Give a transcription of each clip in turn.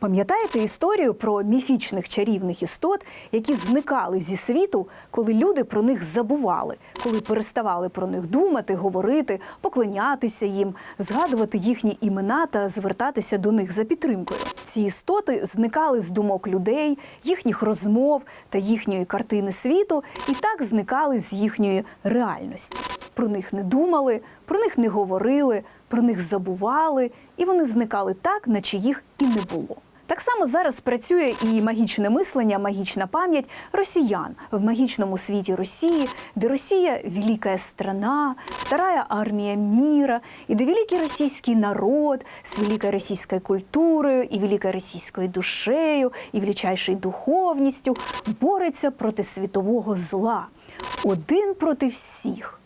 Пам'ятаєте історію про міфічних чарівних істот, які зникали зі світу, коли люди про них забували, коли переставали про них думати, говорити, поклонятися їм, згадувати їхні імена та звертатися до них за підтримкою? Ці істоти зникали з думок людей, їхніх розмов та їхньої картини світу, і так зникали з їхньої реальності. Про них не думали, про них не говорили, про них забували, і вони зникали так, наче їх і не було. Так само зараз працює і магічне мислення, магічна пам'ять росіян в магічному світі Росії, де Росія велика страна, вторая армія міра, і де великий російський народ з великою російською культурою і великою російською душею і величайшою духовністю бореться проти світового зла, один проти всіх.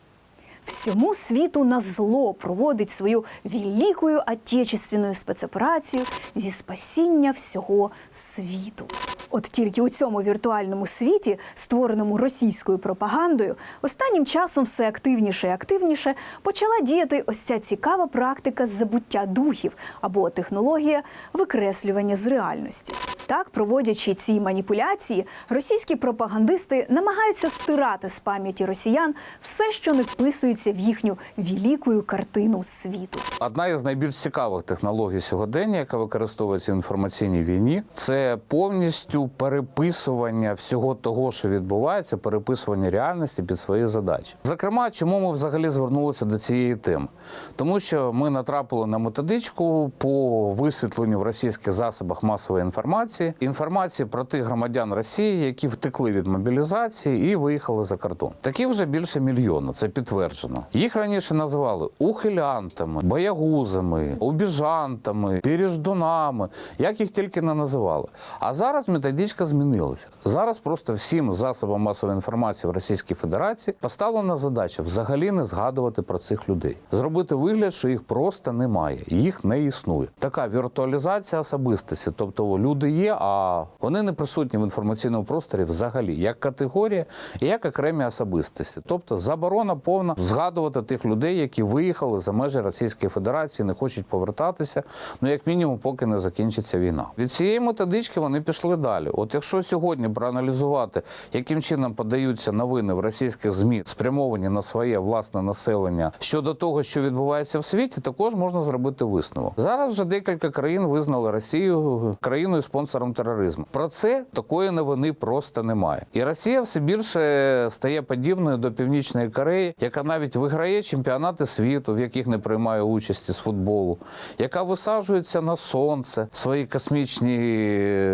Всьому світу на зло проводить свою великою отечественную спецоперацію зі спасіння всього світу. От тільки у цьому віртуальному світі, створеному російською пропагандою, останнім часом все активніше і активніше почала діяти ось ця цікава практика забуття духів або технологія викреслювання з реальності. Так, проводячи ці маніпуляції, російські пропагандисти намагаються стирати з пам'яті росіян все, що не вписується в їхню велику картину світу. Одна із найбільш цікавих технологій сьогодення, яка використовується в інформаційній війні, це повністю переписування всього того, що відбувається, переписування реальності під свої задачі. Зокрема, чому ми взагалі звернулися до цієї теми? Тому що ми натрапили на методичку по висвітленню в російських засобах масової інформації інформації про тих громадян Росії, які втекли від мобілізації і виїхали за кордон. Таких вже більше мільйона. Це підтверджено. Їх раніше називали ухилянтами, боягузами, убіжантами, піріждунами, як їх тільки не називали. А зараз методичка змінилася. Зараз просто всім засобам масової інформації в Російській Федерації поставлена задача взагалі не згадувати про цих людей, зробити вигляд, що їх просто немає, їх не існує. Така віртуалізація особистості, тобто люди є, а вони не присутні в інформаційному просторі взагалі, як категорія і як окремі особистості. Тобто заборона повна згадувати тих людей, які виїхали за межі Російської Федерації, не хочуть повертатися. Ну як мінімум, поки не закінчиться війна. Від цієї методички вони пішли далі. От якщо сьогодні проаналізувати, яким чином подаються новини в російських змі, спрямовані на своє власне населення щодо того, що відбувається в світі, також можна зробити висновок. Зараз вже декілька країн визнали Росію країною спонсором тероризму. Про це такої новини просто немає. І Росія все більше стає подібною до Північної Кореї, яка навіть виграє чемпіонати світу, в яких не приймає участі з футболу, яка висаджується на сонце свої космічні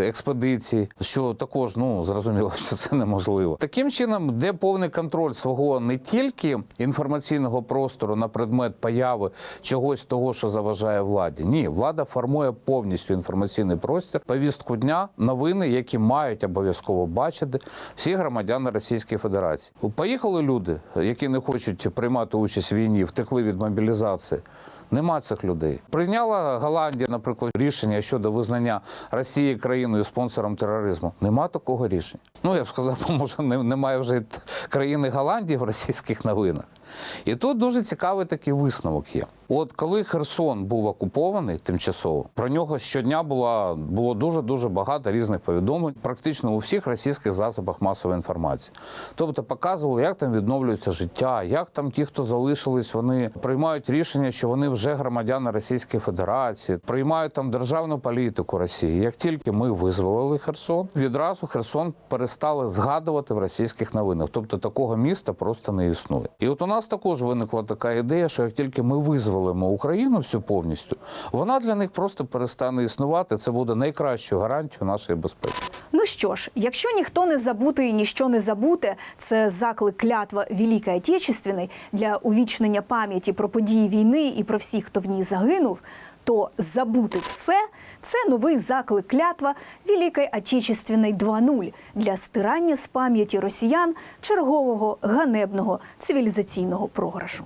експедиції, що також ну зрозуміло, що це неможливо. Таким чином, де повний контроль свого не тільки інформаційного простору на предмет появи чогось того, що заважає владі. Ні, влада формує повністю інформаційний простір, повістку дня, новини, які мають обов'язково бачити всі громадяни Російської Федерації. Поїхали люди, які не хочуть приймати участь в війні, втекли від мобілізації. Нема цих людей. Прийняла Голландія, наприклад, рішення щодо визнання Росії країною спонсором тероризму. Нема такого рішення. Ну я б сказав, може, немає вже країни Голландії в російських новинах. І тут дуже цікавий такий висновок є. От коли Херсон був окупований тимчасово, про нього щодня було, було дуже дуже багато різних повідомлень, практично у всіх російських засобах масової інформації. Тобто показували, як там відновлюється життя, як там ті, хто залишились, вони приймають рішення, що вони вже громадяни Російської Федерації, приймають там державну політику Росії. Як тільки ми визволили Херсон, відразу Херсон перестали згадувати в російських новинах. Тобто такого міста просто не існує. І от у нас також виникла така ідея, що як тільки ми визволимо Україну всю повністю, вона для них просто перестане існувати. Це буде найкращою гарантією нашої безпеки. Ну що ж, якщо ніхто не забутий, ніщо не забуте, це заклик клятва Великої Отечественної для увічнення пам'яті про події війни і про всіх, хто в ній загинув. То забути все це новий заклик клятва Великої Отечественної 2.0 для стирання з пам'яті росіян чергового ганебного цивілізаційного програшу.